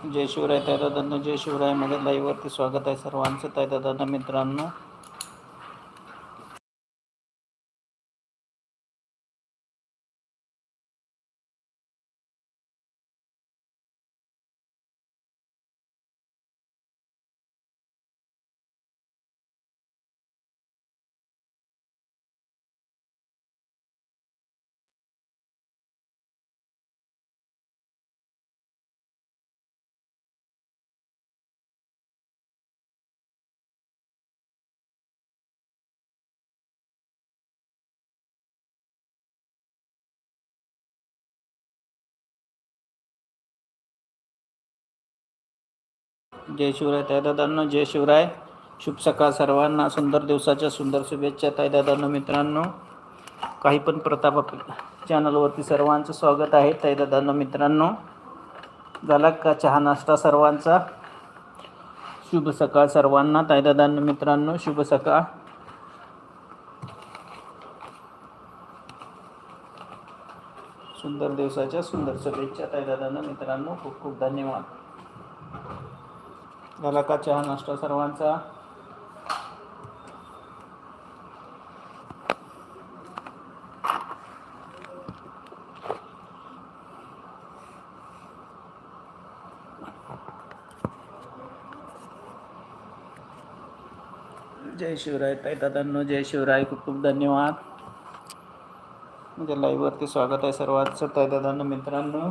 जय शिवराय ताईदादांनो जय शिवराय. माझ्या लाईव्हवरती स्वागत आहे सर्वांचं. ताईदादांना मित्रांनो जय शिवराय ताईदादांनो जय शिवराय. शुभ सकाळ सर्वांना. सुंदर दिवसाच्या सुंदर शुभेच्छा ताईदादांनो मित्रांनो. काही पण प्रताप चॅनलवरती सर्वांचं स्वागत आहे ताईदादांनो मित्रांनो. झाला का चहा नाश्ता सर्वांचा? शुभ सकाळ सर्वांना ताईदादांनो मित्रांनो शुभ सकाळ. सुंदर दिवसाच्या सुंदर शुभेच्छा ताईदादांनो मित्रांनो. खूप खूप धन्यवाद. झाला का चहा नाश्ता सर्वांचा. जय शिवराय ताई दादांनो जय शिवराय. खूप खूप धन्यवाद. म्हणजे लाईव्हवरती स्वागत आहे सर्वांचं. ताई दादांनो मित्रांनो.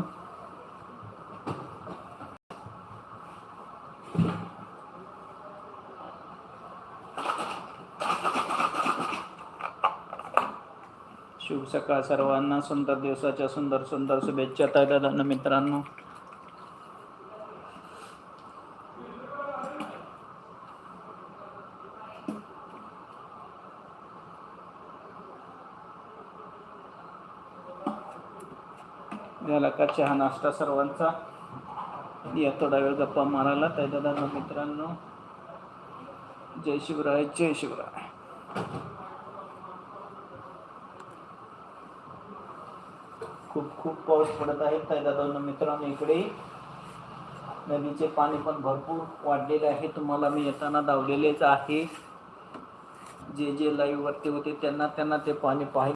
शुभ सकाळ सर्वांना. सुंदर दिवसाच्या सुंदर सुंदर शुभेच्छा ताई मित्रांनो. झाला का चहा नाश्ता सर्वांचा. या थोडा वेळ गप्पा मारायला ताई मित्रांनो. जय शिवराय जय शिवराय. खूप खूप पाऊस पडत आहे. ताईदादांनो मित्रांनो इकडे नदीचे पाणी पण भरपूर वाढलेले आहे. तुम्हाला मी येताना दावलेलेच आहे. जे जे लाईव्ह वरती होते त्यांना त्यांना ते पाणी पाहिजे